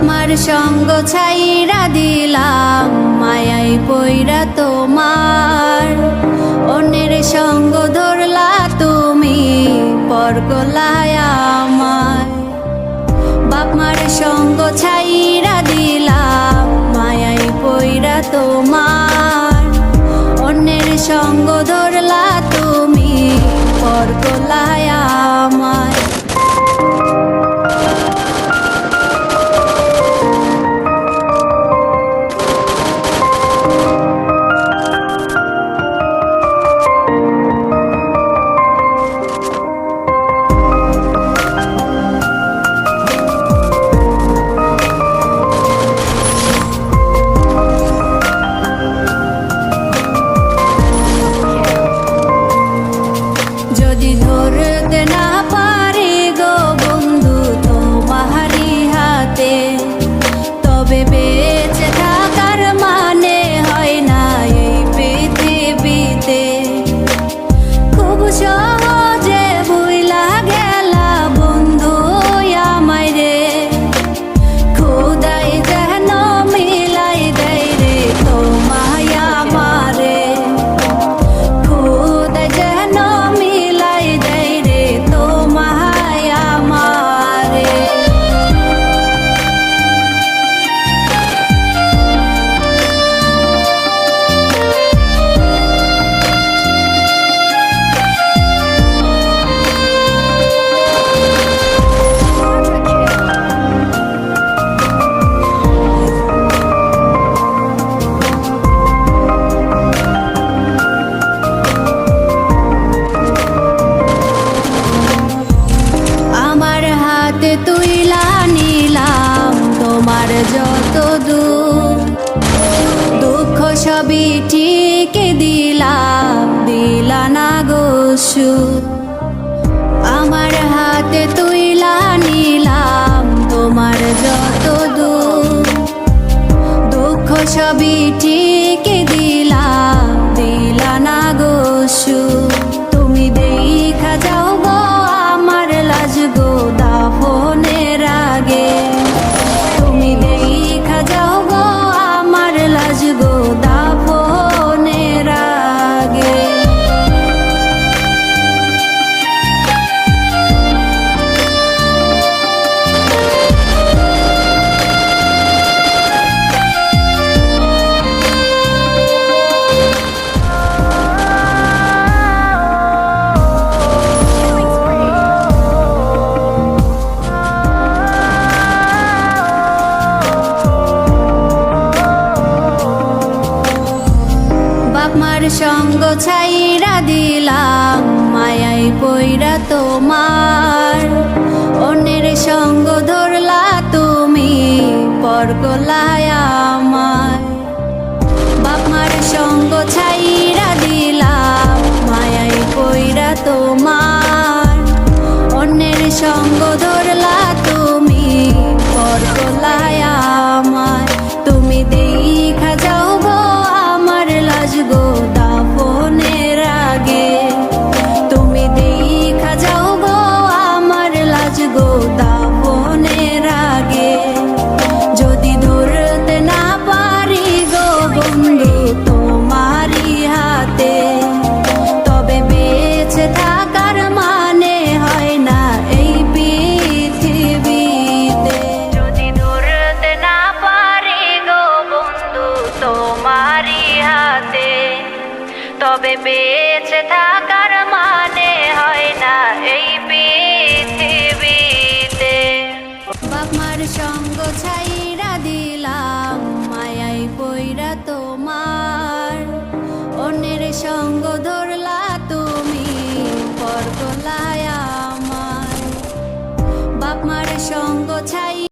বাপমার সঙ্গ ছাইরা দিলাম, মায়াই পইরা তোমার। অন্যের সঙ্গ ধরলা তুমি পর গলায় আমার বাপমার সঙ্গ ছাইরা না হাতে তুইলা নিলাম তোমার যত দুঃখ। সবই ঠিক দিলাম, দিলা না গোসু আমার হাতে তুইলা নিলাম তোমার যত দুঃখ। সবই ঠিক দিলাম, দিলা না গোসু তুমি দেখা যাও সঙ্গ ছাইরা দিলাম মায়াই পইরা তোমার। অন্যের সঙ্গ ধরলা তুমি পর আমার বাপমার সঙ্গ ছাইরা দিলাম মায়াই পইরা তোমার। অন্যের সঙ্গ তোমারি হাতে। তবে বেঁচে থাকার মানে হয় না এই পৃথিবীতে। বাপমার সঙ্গ ছাইরা